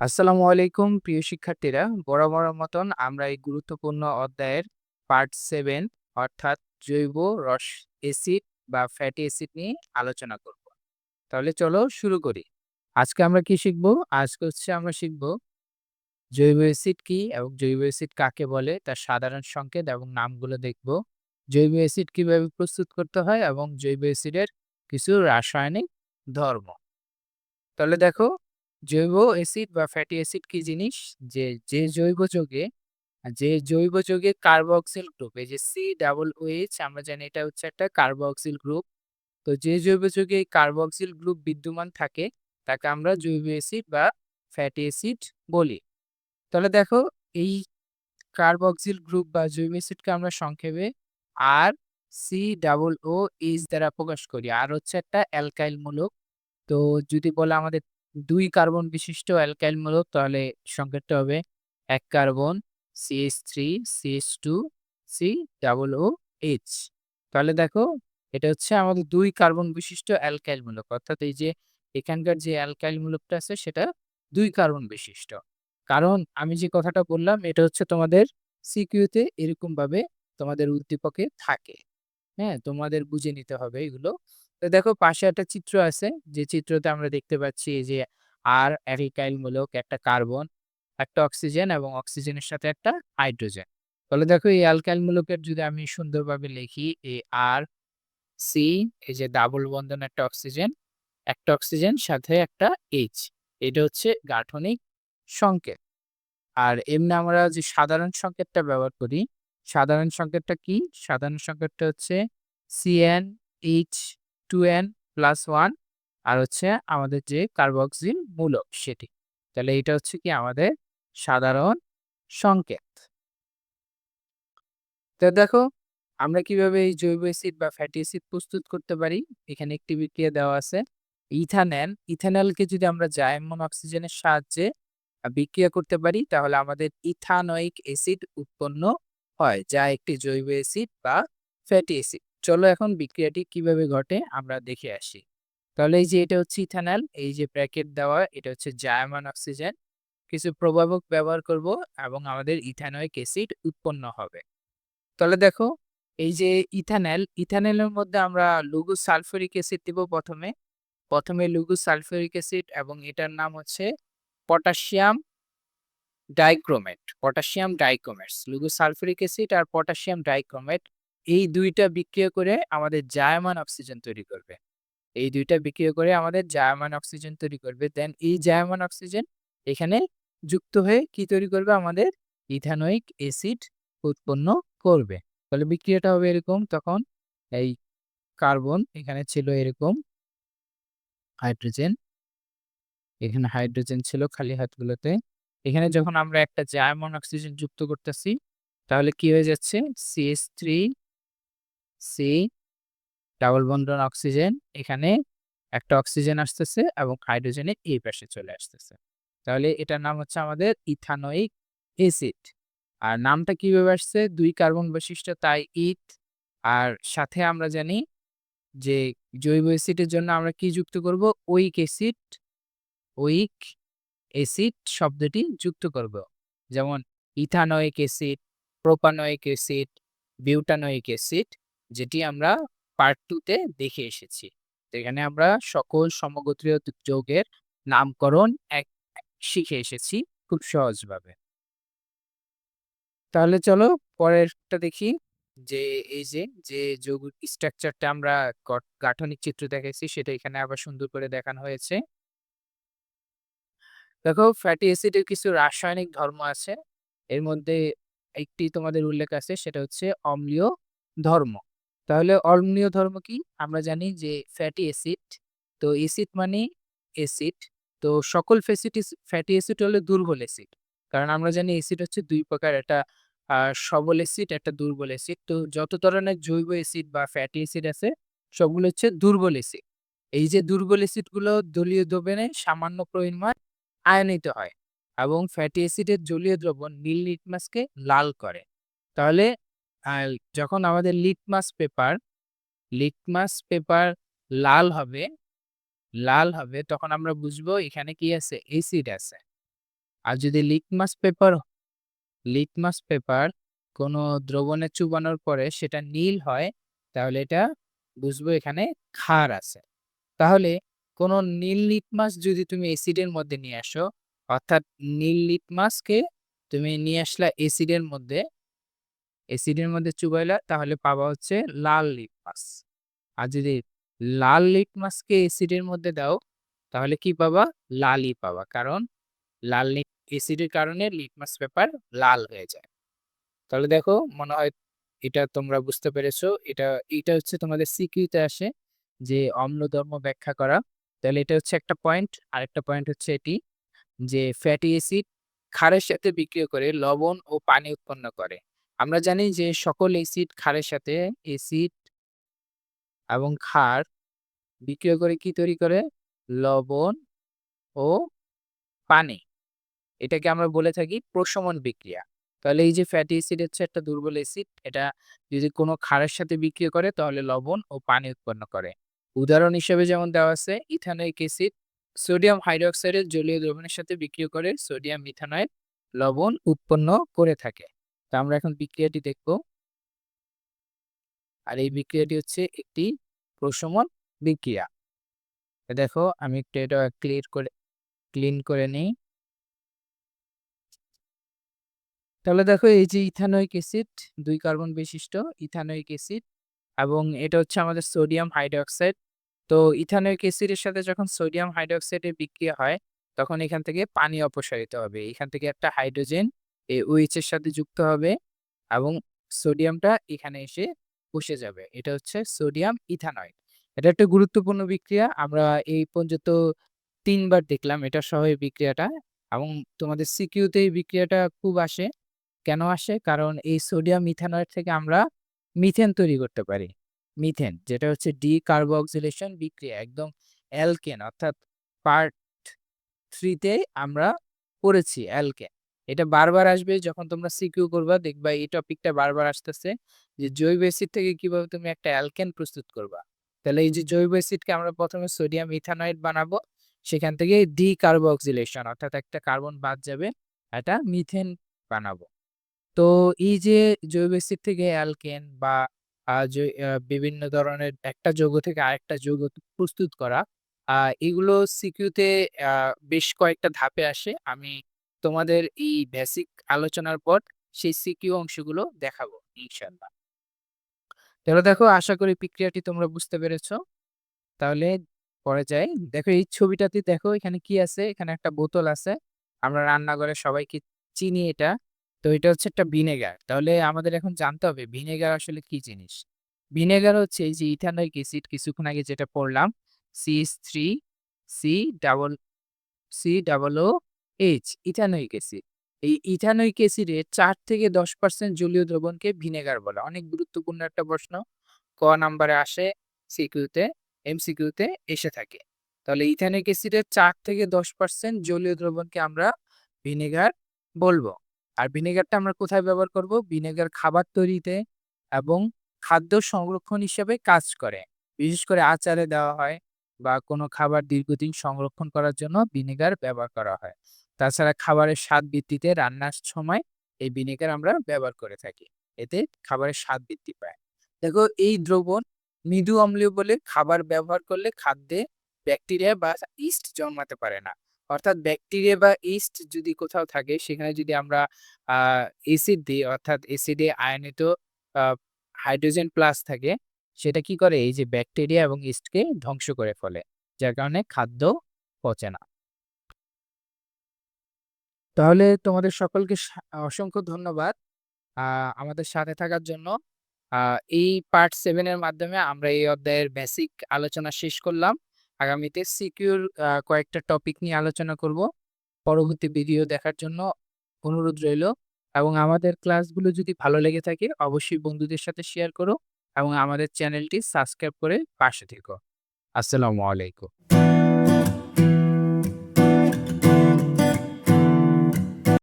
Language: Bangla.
আসসালামু আলাইকুম, প্রিয় শিক্ষার্থীরা। বরাবর মতন আমরা এই গুরুত্বপূর্ণ অধ্যায়ের পার্ট সেভেন অর্থাৎ জৈব রস অ্যাসিড বা ফ্যাটি অ্যাসিড নিয়ে আলোচনা করব। তাহলে চলো শুরু করি। আজকে আমরা কি শিখব? আজকে হচ্ছে আমরা শিখব জৈব অ্যাসিড কি এবং জৈব অ্যাসিড কাকে বলে, তার সাধারণ সংকেত এবং নামগুলো দেখব। জৈব অ্যাসিড কীভাবে প্রস্তুত করতে হয় এবং জৈব অ্যাসিডের কিছু রাসায়নিক ধর্ম। তাহলে দেখো জৈব অ্যাসিড বা ফ্যাটি অ্যাসিড কি জিনিস? যে যে জৈব যৌগে, যে জৈব যৌগে কার্বক্সিল গ্রুপ এই যে সি ডাবল ওএইচ আমরা জানি এটা হচ্ছে একটা কার্বক্সিল গ্রুপ তো যে জৈব যৌগে কার্বক্সিল গ্রুপ বিদ্যমান থাকে, তাকে আমরা জৈব অ্যাসিড বা ফ্যাটি অ্যাসিড বলি। তাহলে দেখো, এই কার্বক্সিল গ্রুপ বা জৈব অ্যাসিডকে আমরা সংক্ষেপে আর সি ডাবল ও এইচ দ্বারা প্রকাশ করি। আর হচ্ছে একটা অ্যালকাইল মূলক। তো যদি বলে আমাদের দুই কার্বন বিশিষ্ট অ্যালকাইল মূলক তাহলে সংকেতটা হবে এক carbon CS three CS two C double O H তাহলে দেখো, এটা হচ্ছে আমাদের দুই কার্বন বিশিষ্ট অ্যালকাইল মূলক। অর্থাৎ এই যে এখানকার যে অ্যালকাইল মূলকটা আছে, সেটা দুই কার্বন বিশিষ্ট। কারণ আমি যে কথাটা বললাম, এটা হচ্ছে তোমাদের সিকিউতে এরকম ভাবে তোমাদের উদ্দীপকে থাকে। হ্যাঁ তোমাদের বুঝে নিতে হবে এগুলো। তো দেখো পাশে একটা চিত্র আছে। যে চিত্রতে আমরা দেখতে পাচ্ছি যে আর অ্যারিকাইল মূলক একটা কার্বন, একটা অক্সিজেন এবং অক্সিজেনের সাথে একটা হাইড্রোজেন। তাহলে দেখো এই অ্যালকাইল মূলকের যদি আমি সুন্দরভাবে লিখি এই আর, সি, এই যে ডাবল বন্ধন একটা অক্সিজেন একটা অক্সিজেন, সাথে একটা এইচ। এটা হচ্ছে গাঠনিক সংকেত। আর এমনি আমরা যে সাধারণ সংকেতটা ব্যবহার করি, সাধারণ সংকেতটা কি? সাধারণ সংকেতটা হচ্ছে CN H two N plus one আর হচ্ছে আমাদের যে কার্বক্সিল মূলক সেটি। তাহলে এটা হচ্ছে কি আমাদের সাধারণ সংকেত। তো দেখো, আমরা কীভাবে এই জৈব অ্যাসিড বা ফ্যাটি অ্যাসিড প্রস্তুত করতে পারি? এখানে একটি বিক্রিয়া দেওয়া আছে। ইথানল, ইথানলকে যদি আমরা জায়মন অক্সিজেনের সাহায্যে বিক্রিয়া করতে পারি, তাহলে আমাদের ইথানোয়িক অ্যাসিড উৎপন্ন হয়, যা একটি জৈব অ্যাসিড বা ফ্যাটি অ্যাসিড। চলো এখন বিক্রিয়াটি কীভাবে ঘটে আমরা দেখে আসি। তাহলে এই যে এটা হচ্ছে ইথানল, এই যে প্যাকেট দেওয়া, এটা হচ্ছে জায়মান অক্সিজেন। কিছু প্রভাবক ব্যবহার করব এবং আমাদের ইথানোয়িক অ্যাসিড উৎপন্ন হবে। তাহলে দেখো, এই যে ইথানল, ইথানলের মধ্যে আমরা লুগু সালফুরিক অ্যাসিড দিব প্রথমে। প্রথমে লুগু সালফুরিক অ্যাসিড এবং এটার নাম হচ্ছে পটাশিয়াম ডাইক্রোমেট, পটাশিয়াম ডাইক্রোমেটস লুগু সালফুরিক অ্যাসিড আর পটাশিয়াম ডাইক্রোমেট এই দুইটা বিক্রিয়া করে আমাদের জায়মান অক্সিজেন তৈরি করবে। এই দুইটা বিক্রিয়া করে আমাদের জায়মান অক্সিজেন তৈরি করবে। দেন এই জায়মান অক্সিজেন এখানে যুক্ত হয়ে কি তৈরি করবে? আমাদের ইথানোয়িক অ্যাসিড উৎপন্ন করবে। তাহলে বিক্রিয়াটা হবে এরকম, তখন এই কার্বন এখানে ছিল এরকম, হাইড্রোজেন। এখানে হাইড্রোজেন ছিল খালি হাতগুলোতে। এখানে যখন আমরা একটা জায়মন অক্সিজেন যুক্ত করতেছি, তাহলে কি হয়ে যাচ্ছে? সিএস থ্রি সি, ডাবল বন্ডন অক্সিজেন, এখানে একটা অক্সিজেন আসতেছে এবং হাইড্রোজেনের এই পাশে চলে আসতেছে। তাহলে এটার নাম হচ্ছে আমাদের ইথানোয়িক অ্যাসিড। আর নামটা কীভাবে আসছে? দুই কার্বন বৈশিষ্ট্য, তাই ইথ। আর সাথে আমরা জানি যে জৈব অ্যাসিডের জন্য আমরা কি যুক্ত করব? ওইক অ্যাসিড ওইক অ্যাসিড শব্দটি যুক্ত করব। যেমন ethanoic acid propanoic acid butanoic acid যেটি আমরা পার্ট টু তে দেখে এসেছি। এখানে আমরা সকল সমগোত্রীয় যৌগের নামকরণ এক শিখে এসেছি খুব সহজভাবে। তাহলে চলো পরেরটা দেখি যে এই যে যে যৌগিক স্ট্রাকচারটা আমরা গাঠনিক চিত্র দেখেছি সেটা এখানে আবার সুন্দর করে দেখানো হয়েছে। দেখো ফ্যাটি অ্যাসিডের কিছু রাসায়নিক ধর্ম আছে। এর মধ্যে একটি তোমাদের উল্লেখ আছে, সেটা হচ্ছে অম্লীয় ধর্ম। তাহলে অম্লীয় ধর্ম কি? আমরা জানি যে ফ্যাটি অ্যাসিড তো অ্যাসিড মানে অ্যাসিড তো সকল ফ্যাসিটি ফ্যাটি অ্যাসিড হলো দুর্বল অ্যাসিড কারণ আমরা জানি অ্যাসিড হচ্ছে দুই প্রকার, একটা সবল অ্যাসিড একটা দুর্বল অ্যাসিড তো যত ধরনের জৈব অ্যাসিড বা ফ্যাটি অ্যাসিড আছে, সবগুলো হচ্ছে দুর্বল অ্যাসিড এই যে দুর্বল অ্যাসিডগুলো দলীয় দ্রবণে সামান্য পরিমাণ আয়নিত হয় এবং ফ্যাটি অ্যাসিডের জলীয় দ্রবণ নীল লিটমাসকে লাল করে, তাহলে যখন আমাদের লিটমাস পেপার লিটমাস পেপার লাল হবে লাল হবে, তখন আমরা বুঝব এখানে কি আছে? এসিড আছে। আর যদি লিটমাস পেপার লিটমাস পেপার কোনো দ্রবণে চুবানোর পরে সেটা নীল হয়, তাহলে এটা বুঝব এখানে ক্ষার আছে। তাহলে কোনো নীল লিটমাস যদি তুমি এসিডের মধ্যে নিয়ে আসো, অর্থাৎ নীল লিটমাসকে তুমি নিয়ে আসলা এসিডের মধ্যে এসিডের মধ্যে চুবাইলা তাহলে পাবা হচ্ছে লাল লিটমাস আর যদি লাল লিটমাসকে এসিডের মধ্যে দাও, তাহলে কি পাবা? লালই পাবা। কারণ লাল এসিডের কারণে লিটমাস পেপার লাল হয়ে যায়। তাহলে দেখো, মনে হয় এটা তোমরা বুঝতে পেরেছ। এটা এটা হচ্ছে তোমাদের সিকিউতে আসে যে অম্লধর্ম ব্যাখ্যা করা। তাহলে এটা হচ্ছে একটা পয়েন্ট। আরেকটা পয়েন্ট হচ্ছে এটি যে ফ্যাটি অ্যাসিড ক্ষারের সাথে বিক্রিয়া করে লবণ ও পানি উৎপন্ন করে। আমরা জানি যে সকল অ্যাসিড ক্ষারের সাথে অ্যাসিড এবং ক্ষার বিক্রিয়া করে কি তৈরি করে? লবণ ও পানি। এটাকে আমরা বলে থাকি প্রশমন বিক্রিয়া। তাহলে এই যে ফ্যাটি অ্যাসিড হচ্ছে একটা দুর্বল অ্যাসিড এটা যদি কোনো ক্ষারের সাথে বিক্রিয়া করে, তাহলে লবণ ও পানি উৎপন্ন করে। উদাহরণ হিসেবে যেমন দেওয়া আছে ইথানোয়িক অ্যাসিড সোডিয়াম হাইড্রোক্সাইডের জলীয় দ্রবণের সাথে বিক্রিয়া করে সোডিয়াম ইথানয়েড লবণ উৎপন্ন করে থাকে। তা আমরা এখন বিক্রিয়াটি দেখব। আর এই বিক্রিয়াটি হচ্ছে একটি প্রশমন বিক্রিয়া। দেখো, আমি একটু এটা ক্লিয়ার করে ক্লিন করে নিই। তাহলে দেখো, এই যে ইথানোয়িক অ্যাসিড, দুই কার্বন বিশিষ্ট ইথানোয়িক অ্যাসিড এবং এটা হচ্ছে আমাদের সোডিয়াম হাইড্রোক্সাইড। তো ইথানোয়িক অ্যাসিডের সাথে যখন সোডিয়াম হাইড্রোক্সাইডের বিক্রিয়া হয়, তখন এখান থেকে পানি অপসারিত হবে। এখান থেকে একটা হাইড্রোজেন এই ওইচ এর সাথে যুক্ত হবে এবং সোডিয়ামটা এখানে এসে বসে যাবে। এটা হচ্ছে সোডিয়াম ইথানয়েড। এটা একটা গুরুত্বপূর্ণ বিক্রিয়া। আমরা এই পর্যন্ত তিনবার দেখলাম এটা সহ এই বিক্রিয়াটা এবং তোমাদের সিকিউতে এই বিক্রিয়াটা খুব আসে। কেন আসে? কারণ এই সোডিয়াম ইথানয়েড থেকে আমরা মিথেন তৈরি করতে পারি। মিথেন, যেটা হচ্ছে ডি কার্বক্সিলেশন বিক্রিয়া, একদম অ্যালকেন অর্থাৎ পার্ট থ্রিতে আমরা পড়েছি অ্যালকেন। এটা বারবার আসবে যখন তোমরা সিকিউ করবা, দেখবা এই টপিকটা বারবার আসতেছে যে জৈব অ্যাসিড থেকে কীভাবে তুমি একটা অ্যালকেন প্রস্তুত করবা। তাহলে এই যে জৈব অ্যাসিডকে আমরা প্রথমে সোডিয়াম ইথানয়েড বানাবো, সেখান থেকে ডি কার্বক্সিলেশন অর্থাৎ একটা কার্বন বাদ যাবে এটা মিথেন বানাবো। তো এই যে জৈব অ্যাসিড থেকে অ্যালকেন বা বিভিন্ন ধরনের একটা যৌগ থেকে আরেকটা যৌগ প্রস্তুত করা এগুলো সিকিউতে বেশ কয়েকটা ধাপে আসে। আমি তোমাদের এই বেসিক আলোচনার পর সেই সিকিউ অংশগুলো দেখাবো, ইনশাল্লাহ। তাহলে দেখো, আশা করি প্রক্রিয়াটি তোমরা বুঝতে পেরেছ। তাহলে পরে যাই। দেখো, এই ছবিটাতে দেখো, এখানে কি আছে? এখানে একটা বোতল আছে। আমরা রান্নাঘরে সবাইকে চিনি এটা। তো এটা হচ্ছে একটা ভিনেগার। তাহলে আমাদের এখন জানতে হবে, ভিনেগার আসলে কি জিনিস? ভিনেগার হচ্ছে এই যে ইথানয়িক অ্যাসিড কিছুক্ষণ আগে যেটা পড়লাম CS three C double C double O H ethanoic acid. এই ইথানয়িক অ্যাসিডে চার থেকে দশ পার্সেন্ট জলীয় দ্রবণকে ভিনেগার বলে। অনেক গুরুত্বপূর্ণ একটা প্রশ্ন। ক নাম্বারে আসে? সিকিউতে এমসিকিউতে এসে থাকে। তাহলে ইথানয়িক অ্যাসিডের চার থেকে দশ পার্সেন্ট জলীয় দ্রবণকে আমরা ভিনেগার বলব। আর ভিনেগারটা আমরা কোথায় ব্যবহার করব? ভিনেগার খাবার তৈরিতে এবং খাদ্য সংরক্ষণ হিসেবে কাজ করে। বিশেষ করে আচারে দেওয়া হয় বা কোনো খাবার দীর্ঘদিন সংরক্ষণ করার জন্য ভিনেগার ব্যবহার করা হয়। তাছাড়া খাবারের স্বাদ বৃদ্ধিতে রান্নার সময় এই ভিনেগার আমরা ব্যবহার করে থাকি। এতে খাবারের স্বাদ বৃদ্ধি পায়। দেখো, এই দ্রবণ মৃদু অম্লীয় বলে খাবার ব্যবহার করলে খাদ্যে ব্যাকটেরিয়া বা ইস্ট জন্মাতে পারে না। অর্থাৎ ব্যাকটেরিয়া বা ইস্ট যদি কোথাও থাকে, সেখানে যদি আমরা এসিড দিই, অর্থাৎ এসিডে আয়নিত হাইড্রোজেন প্লাস থাকে, সেটা কি করে? এই যে ব্যাকটেরিয়া এবং ইস্টকে ধ্বংস করে ফেলে, যার কারণে খাদ্য পচে না। তাহলে তোমাদের সকলকে অসংখ্য ধন্যবাদ। আমাদের সাথে থাকার জন্য। এই পার্ট সেভেনের মাধ্যমে আমরা এই অধ্যায়ের বেসিক আলোচনা শেষ করলাম। আগামীতে সিকিউর কয়েকটা টপিক নিয়ে আলোচনা করব। পরবর্তী ভিডিও দেখার জন্য অনুরোধ রইল। এবং আমাদের ক্লাসগুলো যদি ভালো লেগে থাকে, অবশ্যই বন্ধুদের সাথে শেয়ার করো। এবং আমাদের চ্যানেলটি সাবস্ক্রাইব করে পাশে থেকো। আসসালামু আলাইকুম।